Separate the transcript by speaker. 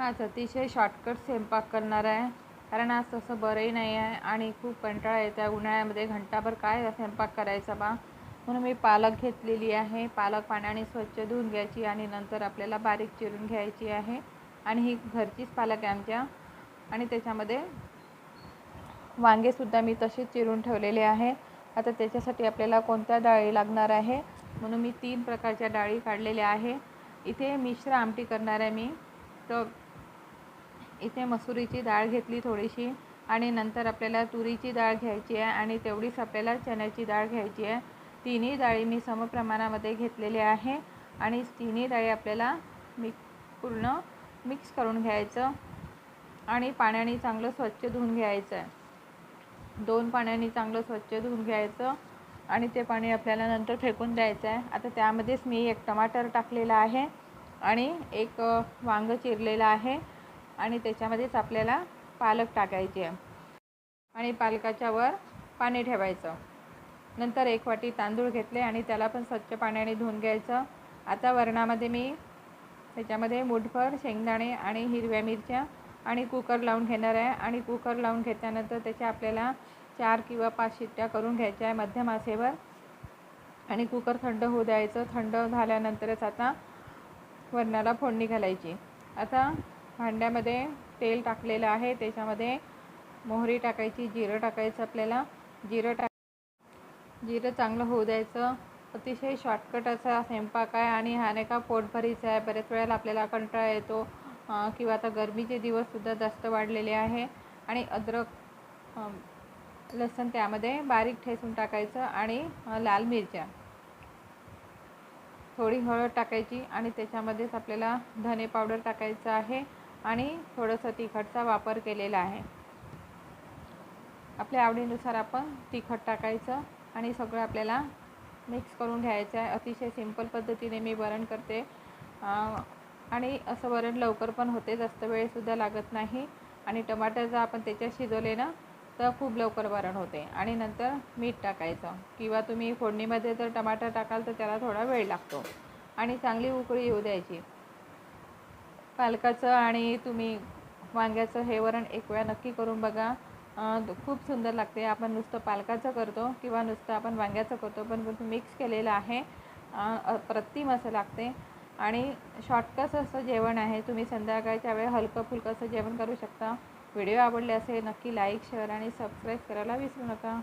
Speaker 1: आज अतिशय शॉर्टकट स्वयंपाक करणार आहे. कारण आज तसं बरंही नाही आहे आणि खूप कंटाळा येतो आहे उन्हाळ्यामध्ये घंटाभर काय स्वयंपाक करायचा बा? म्हणून मी पालक घेतलेली आहे. पालक पाण्याने स्वच्छ धुवून घ्यायची आणि नंतर आपल्याला बारीक चिरून घ्यायची आहे. आणि ही घरचीच पालक आहे आमच्या. आणि त्याच्यामध्ये वांगेसुद्धा मी तसेच चिरून ठेवलेले आहे. आता त्याच्यासाठी आपल्याला कोणत्या डाळी लागणार आहे? म्हणून मी तीन प्रकारच्या डाळी काढलेल्या आहे. इथे मिश्र आमटी करणार आहे मी. तर इथे मसुरीची डाळ घेतली थोडीशी आणि नंतर आपल्याला तुरीची डाळ घ्यायची आहे आणि तेवढीच आपल्याला चण्याची डाळ घ्यायची आहे. तिन्ही डाळी मी समप्रमाणामध्ये घेतलेल्या आहे आणि तिन्ही डाळी आपल्याला मिक पूर्ण मिक्स करून घ्यायचं आणि पाण्याने चांगलं स्वच्छ धुवून घ्यायचं आहे. दोन पाण्याने चांगलं स्वच्छ धुवून घ्यायचं आणि ते पाणी आपल्याला नंतर फेकून द्यायचं आहे. आता त्यामध्येच मी एक टमाटर टाकलेला आहे आणि एक वांगं चिरलेलं आहे. आणि त्याच्यामध्येच आपल्याला पालक टाकायची. आहे आणि पालकाच्या वर पाणी ठेवायचं. नंतर एक वाटी तांदूळ घेतले आणि त्याला पण स्वच्छ पाण्याने धुवून घ्यायचं. आता वरणामध्ये मी त्याच्यामध्ये मुठभर शेंगदाणे आणि हिरव्या मिरच्या आणि कुकर लावून घेणार आहे. आणि कुकर लावून घेतल्यानंतर त्याच्या आपल्याला चार किंवा पाच शिट्ट्या करून घ्यायच्या आहे मध्यम आसेवर आणि कुकर थंड होऊ द्यायचं. थंड झाल्यानंतरच आता वरणाला फोडणी घालायची. आता भांड्यामध्ये तेल टाकलेलं आहे. त्याच्यामध्ये मोहरी टाकायची जिरं टाकायचं आपल्याला. जिरं टाक जिरं चांगलं होऊ द्यायचं. अतिशय शॉर्टकट असा स्वयंपाक आहे आणि हा नाही का पोटभरीचा आहे. बऱ्याच वेळेला आपल्याला कंटाळा येतो. किंवा आता गरमीचे दिवससुद्धा जास्त वाढलेले आहे. आणि अद्रक लसण त्यामध्ये बारीक ठेसून टाकायचं आणि लाल मिरच्या. थोडी हळद टाकायची आणि त्याच्यामध्येच आपल्याला धने पावडर टाकायचं आहे. आणि थोडंसं तिखटचा वापर केलेला आहे. आपल्या आवडीनुसार आपण तिखट टाकायचं आणि सगळं आपल्याला मिक्स करून घ्यायचं आहे. अतिशय सिंपल पद्धतीने मी वरण करते. आणि असं वरण लवकर पण होते जास्त वेळसुद्धा लागत नाही. आणि टमाटर जर आपण त्याच्यात शिजवले ना तर खूप लवकर वरण होते. आणि नंतर मीठ टाकायचं. किंवा तुम्ही फोडणीमध्ये जर टमाटर टाकाल तर त्याला थोडा वेळ लागतो. आणि चांगली उकळी येऊ द्यायची. पालकाचं आणि तुम्ही वांग्याचं हे वरण एक वेळा नक्की करून बघा. खूप सुंदर लागते. आपण नुसतं पालकाचं करतो किंवा नुसतं आपण वांग्याचं करतो पण मिक्स केलेलं आहे. प्रतिम असं लागते. आणि शॉर्टकट असं जेवण आहे. तुम्ही संध्याकाळच्या वेळी हलकं फुलकं असं जेवण करू शकता. व्हिडिओ आवडले असेल नक्की लाईक शेअर आणि सबस्क्राईब करायला विसरू नका.